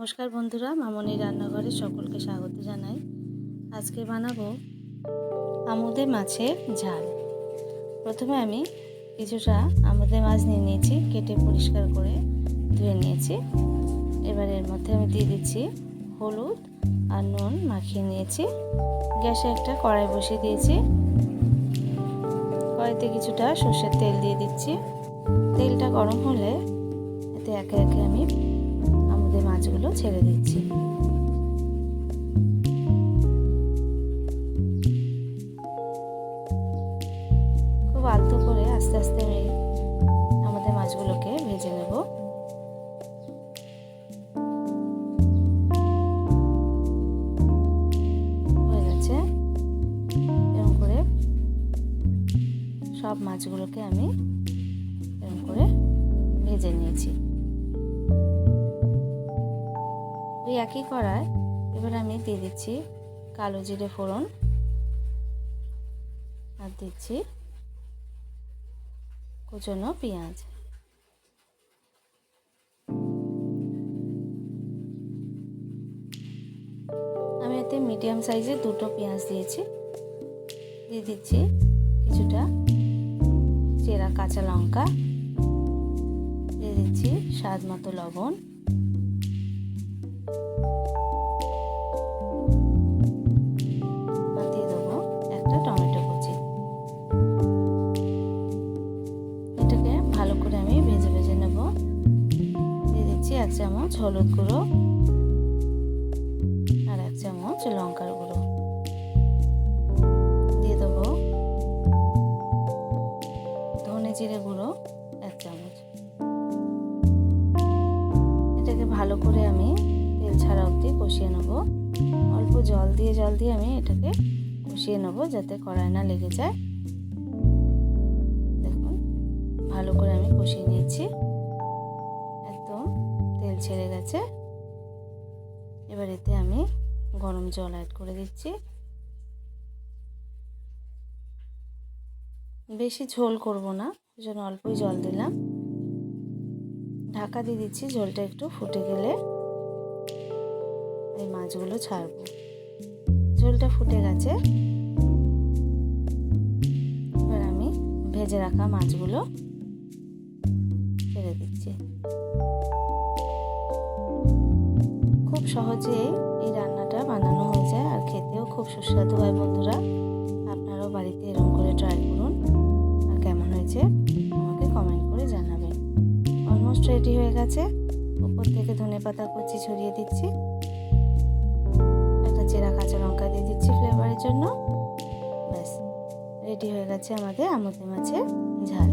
নমস্কার বন্ধুরা মামনি রান্নাঘরে সকলকে স্বাগত জানাই। আজকে বানাবো আমুদে মাছের ঝাল। প্রথমে আমি কিছুটা আমুদে মাছ নিয়ে নিয়েছি, কেটে পরিষ্কার করে ধুয়ে নিয়েছি। এবার এর মধ্যে আমি দিয়ে দিচ্ছি হলুদ আর নুন মাখিয়ে নিয়েছি। গ্যাসে একটা কড়াই বসিয়ে দিয়েছি। কড়াইতে কিছুটা সর্ষের তেল দিয়ে দিচ্ছি। তেলটা গরম হলে এতে একে একে আমি আমুদের মাছগুলো ছেড়ে দিচ্ছি। খুব আলতো করে আস্তে আস্তে আমি আমাদের মাছগুলোকে ভেজে নেব। হয়ে এরকম করে সব মাছগুলোকে আমি এরকম করে ভেজে নিয়েছি। ওই একই কড়ায়। এবার আমি দিয়ে দিচ্ছি কালো জিরে ফোড়ন। আর দিচ্ছি কুচনো পেঁয়াজ। আমি এতে মিডিয়াম সাইজে দুটো পেঁয়াজ দিয়েছি। দিয়ে দিচ্ছি কিছুটা চেরা কাঁচা লঙ্কা। দিয়ে দিচ্ছি স্বাদ মতো লবণ। দিয়ে দিচ্ছি এক চামচ হলুদ গুঁড়ো আর এক চামচ লঙ্কার গুঁড়ো। দিয়ে দেবো ধনে জিরে গুঁড়ো এক চামচ। এটাকে ভালো করে আমি তেল ছাড়া অবধি কষিয়ে নেব। অল্প জল দিয়ে জল দিয়ে আমি এটাকে কষিয়ে নেব যাতে কড়াই না লেগে যায়। দেখুন, ভালো করে আমি কষিয়ে নিয়েছি। ছেড়ে গেছে। এবার এতে আমি গরম জল অ্যাড করে দিচ্ছি। বেশি ঝোল করব না, ওই জন্য অল্পই জল দিলাম। ঢাকা দিয়ে দিচ্ছি, ঝোলটা একটু ফুটে গেলে এই মাছগুলো ছাড়বো। ঝোলটা ফুটে গেছে। এবার আমি ভেজে রাখা মাছগুলো ছেড়ে দিচ্ছি। খুব সহজেই এই রান্নাটা বানানো হয়ে যায় আর খেতেও খুব সুস্বাদু হয় বন্ধুরা। আপনারাও বাড়িতে এরকম করে ট্রাই করুন। আর কেমন হয়েছে আমাকে কমেন্ট করে জানাবেন। অলমোস্ট রেডি হয়ে গেছে। উপর থেকে ধনে পাতা কুচি ছড়িয়ে দিচ্ছি। একটা চেরা কাঁচা লঙ্কা দিয়ে দিচ্ছি ফ্লেভারের জন্য। ব্যাস রেডি হয়ে গেছে আমাদের আমুদি মাছের ঝাল।